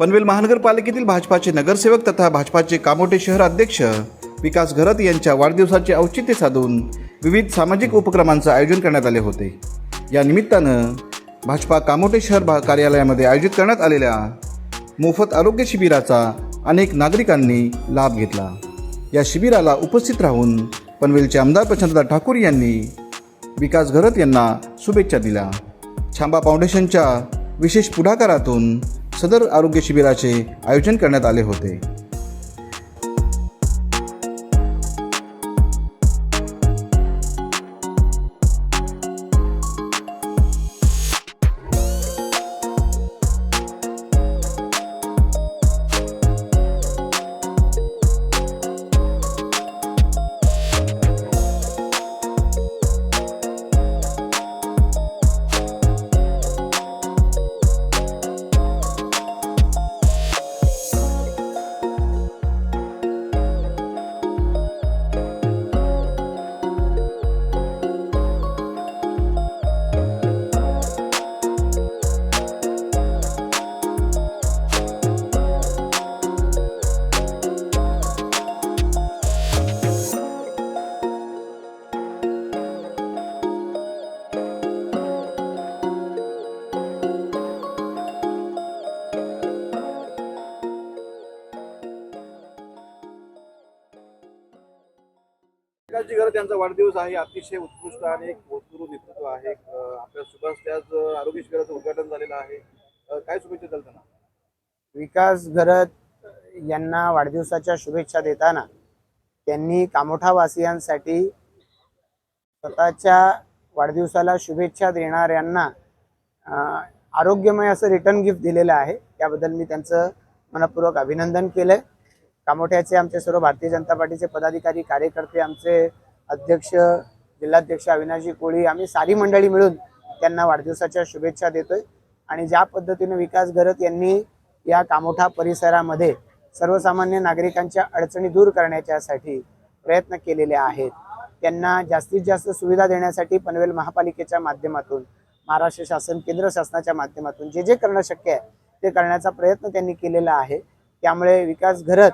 पनवेल महानगरपालिकेतील भाजपाचे नगरसेवक तथा भाजपाचे कामोटे शहर अध्यक्ष विकास घरत यांच्या वाढदिवसाचे औचित्य साधून विविध सामाजिक उपक्रमांचं आयोजन करण्यात आले होते. या निमित्तानं भाजपा कामोटे शहर भा कार्यालयामध्ये आयोजित करण्यात आलेल्या मोफत आरोग्य शिबिराचा अनेक नागरिकांनी लाभ घेतला. या शिबिराला उपस्थित राहून पनवेलचे आमदार प्रशांतदा ठाकूर यांनी विकास घरत यांना शुभेच्छा दिल्या. छांबा फाउंडेशनच्या विशेष पुढाकारातून सदर आरोग्य शिबिराचे आयोजन करण्यात आले होते. विकासजी घर त्यांचा वाढदिवस आहे अतिशय उत्कृष्ट आणि एक भूतपूर्व नेतृत्व आहे. आपल्या सुभाष त्याच आरोग्य शिबिराचं उद्घाटन झालेलं आहे. काय शुभेच्छा द्याल त्यांना? विकास घरत यांना वाढदिवसाच्या शुभेच्छा देताना त्यांनी कामोठावासियांसाठी स्वतःच्या वाढदिवसाला शुभेच्छा देणाऱ्यांना आरोग्यमय असं रिटर्न गिफ्ट दिलेलं आहे. त्याबद्दल मी त्यांचं मनपूर्वक अभिनंदन केलं कामोठ्याचे आमचे सर्व भारतीय जनता पार्टीचे पदाधिकारी कार्यकर्ते आमचे अध्यक्ष जिल्हाध्यक्ष अविनाशजी कोळी आम्ही सारी मंडळी मिळून त्यांना वाढदिवसाच्या शुभेच्छा देतोय. आणि ज्या पद्धतीने विकास घरत यांनी या कामोठा परिसरामध्ये सर्वसामान्य नागरिकांच्या अडचणी दूर करण्याच्यासाठी प्रयत्न केलेले आहेत. त्यांना जास्तीत जास्त सुविधा देण्यासाठी पनवेल महापालिकेच्या माध्यमातून महाराष्ट्र शासन केंद्र शासनाच्या माध्यमातून जे जे करणं शक्य आहे ते करण्याचा प्रयत्न त्यांनी केलेला आहे. त्यामुळे विकास घरत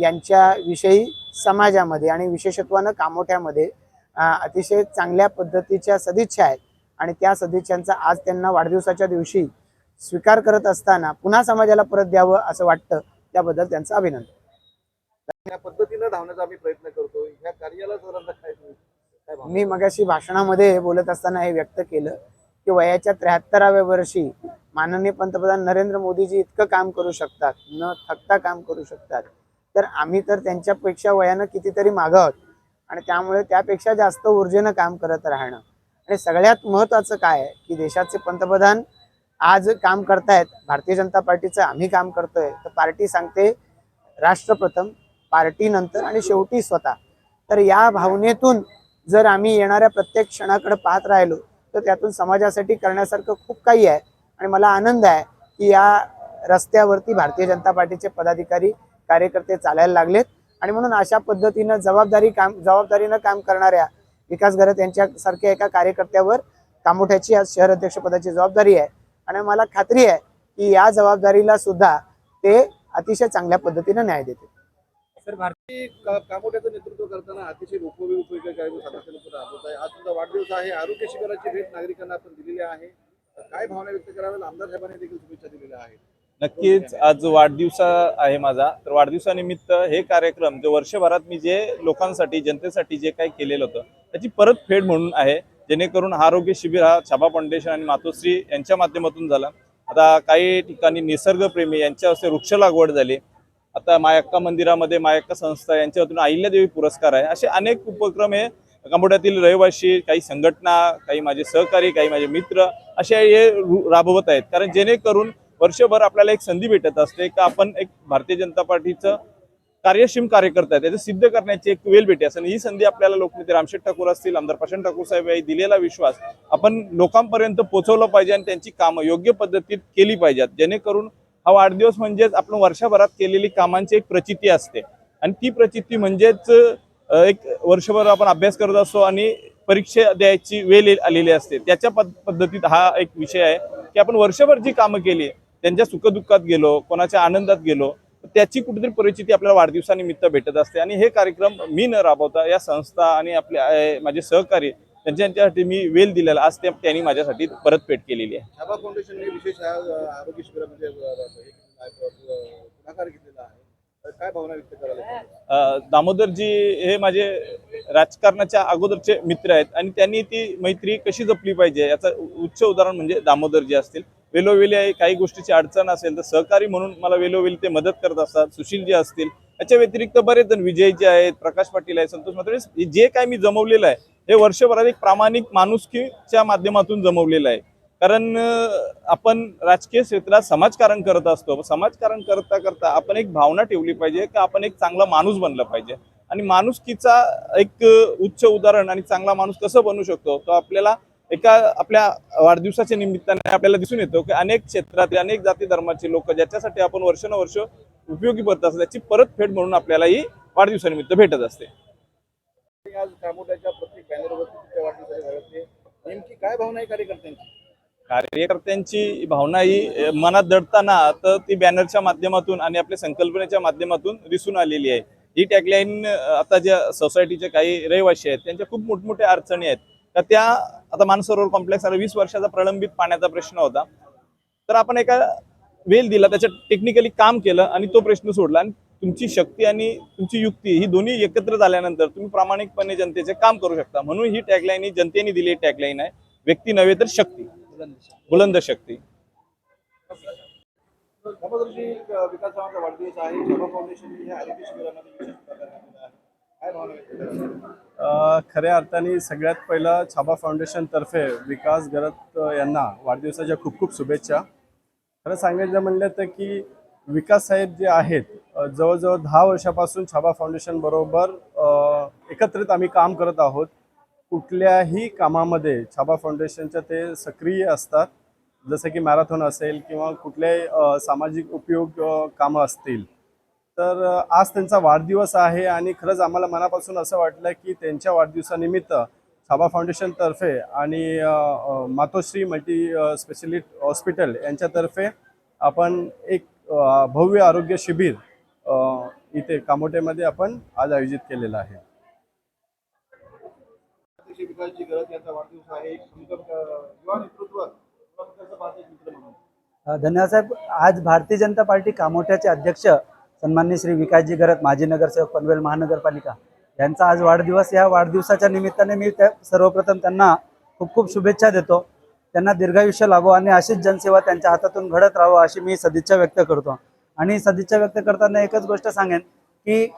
यांच्याविषयी समाजामध्ये आणि विशेषत्वानं कामोठ्यामध्ये अतिशय चांगल्या पद्धतीच्या सदिच्छा आहेत. आणि त्या सदिच्छांचा आज त्यांना वाढदिवसाच्या दिवशी स्वीकार करत असताना पुन्हा समाजाला परत द्यावं असं वाटतं त्याबद्दल त्यांचं अभिनंदन. या पद्धतीनं धावण्याचा आम्ही प्रयत्न करतो. कार्याला काय? मी मगाशी भाषणामध्ये बोलत असताना हे व्यक्त केलं की वयाच्या त्र्याहत्तराव्या वर्षी माननीय पंतप्रधान नरेंद्र मोदीजी इतकं काम करू शकतात न थकता काम करू शकतात. तर आम्ही तर त्यांच्यापेक्षा वयानं कितीतरी मागं आहोत. आणि त्यामुळे त्यापेक्षा जास्त ऊर्जेनं काम करत राहणं. आणि सगळ्यात महत्त्वाचं काय आहे की देशाचे पंतप्रधान आज काम करतायत. भारतीय जनता पार्टीचं आम्ही काम करतोय. तर पार्टी सांगते राष्ट्रप्रथम पार्टी नंतर आणि शेवटी स्वतः. तर या भावनेतून जर आम्ही येणाऱ्या प्रत्येक क्षणाकडे पाहत राहिलो तर त्यातून समाजासाठी करण्यासारखं खूप काही आहे. आणि मला आनंद आहे की या रस्त्यावरती भारतीय जनता पार्टीचे पदाधिकारी कार्यकर्ते चालायला लागलेत. आणि म्हणून अशा पद्धतीनं जबाबदारी काम जबाबदारीनं काम करणाऱ्या विकास घरत यांच्यासारख्या एका कार्यकर्त्यावर कामोठ्याची आज शहर अध्यक्षपदाची जबाबदारी आहे. आणि मला खात्री आहे की या जबाबदारीला सुद्धा ते अतिशय चांगल्या पद्धतीनं न्याय देते सर भारतीय कामोठ्याचं नेतृत्व करताना अतिशय उपयोगी उपयोगी आहे आज तुमचा वाढदिवस आहे. आरोग्य शिबिराची भेट नागरिकांना आपण दिलेली आहे. काय भावना व्यक्त कराव्यात? आमदार साहेबांनी देखील शुभेच्छा दिलेल्या आहेत. नक्कीच आज वाढदिवसा आहे माझा. तर वाढदिवसानिमित्त हे कार्यक्रम जो वर्षभरात मी जे लोकांसाठी जनतेसाठी जे काही केलेलं होतं त्याची परतफेड म्हणून आहे. जेणेकरून आरोग्य शिबिर हा छापा फाउंडेशन आणि मातोश्री यांच्या माध्यमातून झाला. आता काही ठिकाणी निसर्गप्रेमी यांच्या हस्ते वृक्ष लागवड झाली. आता मायक्का मंदिरामध्ये मायक्का संस्था यांच्या अहिल्यादेवी पुरस्कार आहे. असे अनेक उपक्रम हे कंबोड्यातील रहिवासी काही संघटना काही माझे सहकारी काही माझे मित्र असे हे राबवत आहेत. कारण जेणेकरून वर्षभर आपल्याला एक संधी भेटत असते का आपण एक भारतीय जनता पार्टीचं कार्यक्षम कार्यकर्ता आहे त्याचं सिद्ध करण्याची एक वेळ भेटे असं आणि ही संधी आपल्याला लोकनेते रामशेठ ठाकूर असतील आमदार प्रशांत ठाकूर साहेब यांनी दिलेला विश्वास आपण लोकांपर्यंत पोहोचवलं पाहिजे आणि त्यांची कामं योग्य पद्धतीत केली पाहिजेत. जेणेकरून हा वाढदिवस म्हणजेच आपण वर्षभरात केलेली कामांची एक प्रचिती असते. आणि ती प्रचिती म्हणजेच एक वर्षभर आपण अभ्यास करत असतो आणि परीक्षा द्यायची वेळ आलेली असते. त्याच्या पद- पद्धतीत हा एक विषय आहे की आपण वर्षभर जी कामं केली त्यांच्या सुखदुःखात गेलो कोणाच्या आनंदात गेलो त्याची कुठेतरी परिस्थिती आपल्याला वाढदिवसानिमित्त भेटत असते. आणि हे कार्यक्रम मी न राबवता या संस्था आणि आपले माझे सहकारी त्यांच्यासाठी मी वेल दिलेला आज ते त्यांनी माझ्यासाठी परतफेड केलेली आहे. फाउंडेशनने विशेष आरोग्य शिबिरामध्ये हे पुढाकार घेतलेला आहे. तर काय भावना व्यक्त करायला दामोदरजी हे माझे राजकारणाच्या अगोदरचे मित्र आहेत आणि त्यांनी ती मैत्री कशी जपली पाहिजे याचं उच्च उदाहरण म्हणजे दामोदरजी असतील. वेलोवेली आहे काही गोष्टीची अडचण असेल तर सहकारी म्हणून मला वेलोवेली ते मदत करत असतात. सुशील जे असतील याच्या व्यतिरिक्त बरेच जण विजय जे आहेत प्रकाश पाटील आहे संतोष मात्र जे काय मी जमवलेलं आहे हे वर्षभरात एक प्रामाणिक माणुसकीच्या माध्यमातून जमवलेलं आहे. कारण आपण राजकीय क्षेत्रात समाजकारण करत असतो. समाजकारण करता करता आपण एक भावना ठेवली पाहिजे की आपण एक चांगला माणूस बनला पाहिजे. आणि माणुसकीचा एक उच्च उदाहरण आणि चांगला माणूस कसं बनू शकतो? तो आपल्याला एका आपल्या वाढदिवसाच्या निमित्ताने आपल्याला दिसून येतो की अनेक क्षेत्रातले अनेक जाती धर्माचे लोक ज्याच्यासाठी आपण वर्षानुवर्ष उपयोगी पडत असतो त्याची परतफेड म्हणून आपल्याला ही वाढदिवसानिमित्त भेटत असते. आणि आज कामोट्याच्या प्रत्येक बॅनरवरती तुमच्या वाढदिवसाच्या घरातले नेमकी काय भावना आहे कार्यकर्त्यांची? कार्यकर्त्यांची भावना ही मनात दडताना तर ती बॅनरच्या माध्यमातून आणि आपल्या संकल्पनेच्या माध्यमातून दिसून आलेली आहे. ही टॅगलाईन आता ज्या सोसायटीचे काही रहिवासी आहेत त्यांच्या खूप मोठमोठ्या अडचणी आहेत. तर त्या आता मानसरोवर कॉम्प्लेक्स वीस वर्षाचा प्रलंबित पाण्याचा प्रश्न होता. तर आपण एका वेल दिला त्याच्यात टेक्निकली काम केलं आणि तो प्रश्न सोडला. आणि तुमची शक्ती आणि तुमची युक्ती ही दोन्ही एकत्र झाल्यानंतर तुम्ही प्रामाणिकपणे जनतेचे काम करू शकता. म्हणून ही टॅगलाईन ही जनतेने दिलेली टॅगलाईन आहे. व्यक्ती नव्हे तर शक्ती. बुलंद शक्ती. विकास वाढदिवस आहे. खऱ्या अर्थाने सगळ्यात पहिलं छाबा फाउंडेशनतर्फे विकास गरत यांना वाढदिवसाच्या खूप खूप शुभेच्छा. खरं सांगायचं म्हणलं तर की विकास साहेब जे आहेत जवळजवळ दहा वर्षापासून छाबा फाउंडेशन बरोबर एकत्रित आम्ही काम करत आहोत. कुठल्याही कामामध्ये छाबा फाउंडेशनच्या ते सक्रिय असतात. जसं की मॅरेथॉन असेल किंवा कुठल्याही सामाजिक उपयोग कामं असतील. तर आज त्यांचा वाढदिवस आहे आणि खरंच आम्हाला मनापासून असं वाटलं की त्यांच्या वाढदिवसानिमित्त छाबा फाउंडेशनतर्फे आणि मातोश्री मल्टी स्पेशलिस्ट हॉस्पिटल यांच्यातर्फे आपण एक भव्य आरोग्य शिबिर इथे कामोटेमध्ये आपण आज आयोजित केलेलं आहे. धन्यवाद साहेब. आज भारतीय जनता पार्टी कामोठ्याचे अध्यक्ष सन्मान्य श्री विकासजी गरत माजी नगरसेवक पनवेल महानगरपालिका. यांचा आज वाढदिवस या वाढदिवसाच्या निमित्ताने मी त्या सर्वप्रथम त्यांना खूप खूप शुभेच्छा देतो. त्यांना दीर्घायुष्य लाभो आणि अशीच जनसेवा त्यांच्या हातातून घडत राहावं अशी मी सदिच्छा व्यक्त करतो. आणि सदिच्छा व्यक्त करताना एकच गोष्ट सांगेन की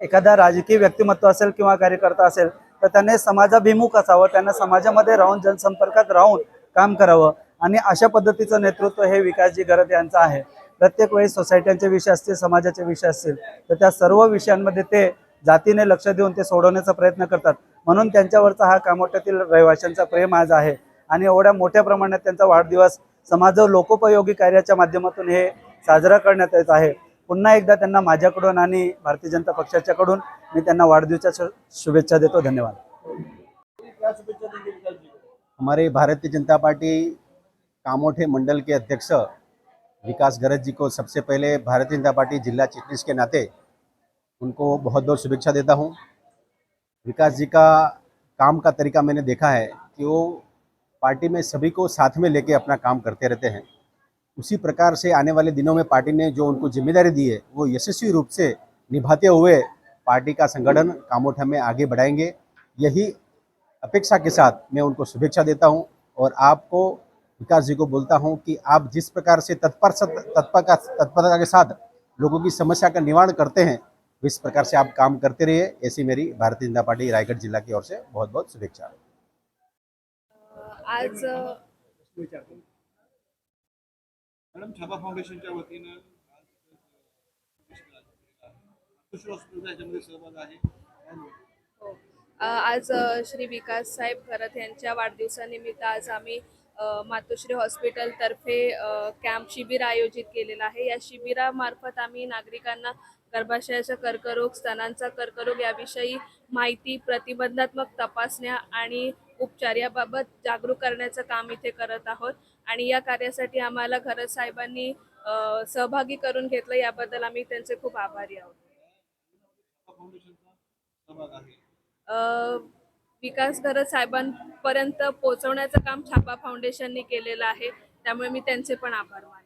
एखादा राजकीय व्यक्तिमत्व असेल किंवा कार्यकर्ता असेल तर त्याने समाजाभिमुख असावं त्यांना समाजामध्ये राहून जनसंपर्कात राहून काम करावं. आणि अशा पद्धतीचं नेतृत्व हे विकासजी गरत यांचं आहे. प्रत्येक वेळी सोसायट्यांचे विषय असतील समाजाचे विषय असतील तर त्या सर्व विषयांमध्ये ते जातीने लक्ष देऊन ते सोडवण्याचा प्रयत्न करतात. म्हणून त्यांच्यावरचा हा कामोट्यातील रहिवाशांचा प्रेम आज आहे. आणि एवढ्या मोठ्या प्रमाणात त्यांचा वाढदिवस समाज लोकोपयोगी कार्याच्या माध्यमातून हे साजरा करण्यात येत आहे. पुन्हा एकदा त्यांना माझ्याकडून आणि भारतीय जनता पक्षाच्याकडून मी त्यांना वाढदिवसाच्या शुभेच्छा देतो. धन्यवाद. हमारे भारतीय जनता पार्टी कामोठे मंडल के अध्यक्ष विकास गरज जी को सबसे पहले भारतीय जनता पार्टी जिला चिटनीस के नाते उनको बहुत बहुत शुभेच्छा देता हूँ। विकास जी का काम का तरीका मैंने देखा है कि वो पार्टी में सभी को साथ में लेके अपना काम करते रहते हैं। उसी प्रकार से आने वाले दिनों में पार्टी ने जो उनको ज़िम्मेदारी दी है, वो यशस्वी रूप से निभाते हुए पार्टी का संगठन कामोठा में आगे बढ़ाएँगे। यही अपेक्षा के साथ मैं उनको शुभेच्छा देता हूँ और आपको विकास जी को बोलता हूँ कि आप जिस प्रकार से तत्पर तत्पर का तत्परता के साथ लोगों की समस्या का निवारण करते हैं इस प्रकार से आप काम करते रहिए। ऐसी मेरी भारतीय जनता पार्टी रायगढ़ जिला की ओर से बहुत बहुत शुभेच्छा। आज मॅडम छापा फाउंडेशनच्या वतीनं सहभाग आहे। आज श्री विकास साहेब खरत यांच्या वाढदिवसानिमित्त आज आम्ही मातोश्री हॉस्पिटलतर्फे कॅम्प शिबिर आयोजित केलेलं आहे. या शिबिरामार्फत आम्ही नागरिकांना गर्भाशयाचा कर्करोग स्तनांचा कर्करोग याविषयी माहिती प्रतिबंधात्मक तपासण्या आणि उपचार याबाबत जागरूक करण्याचं काम इथे करत आहोत. आणि या कार्यासाठी आम्हाला घरत साहेबांनी सहभागी करून घेतलं. याबद्दल आम्ही त्यांचे खूप आभारी आहोत. विकास घरत साहेबांपर्यंत पोहोचवण्याचं काम छापा फाउंडेशनने केलेलं आहे. त्यामुळे मी त्यांचे पण आभार मानते.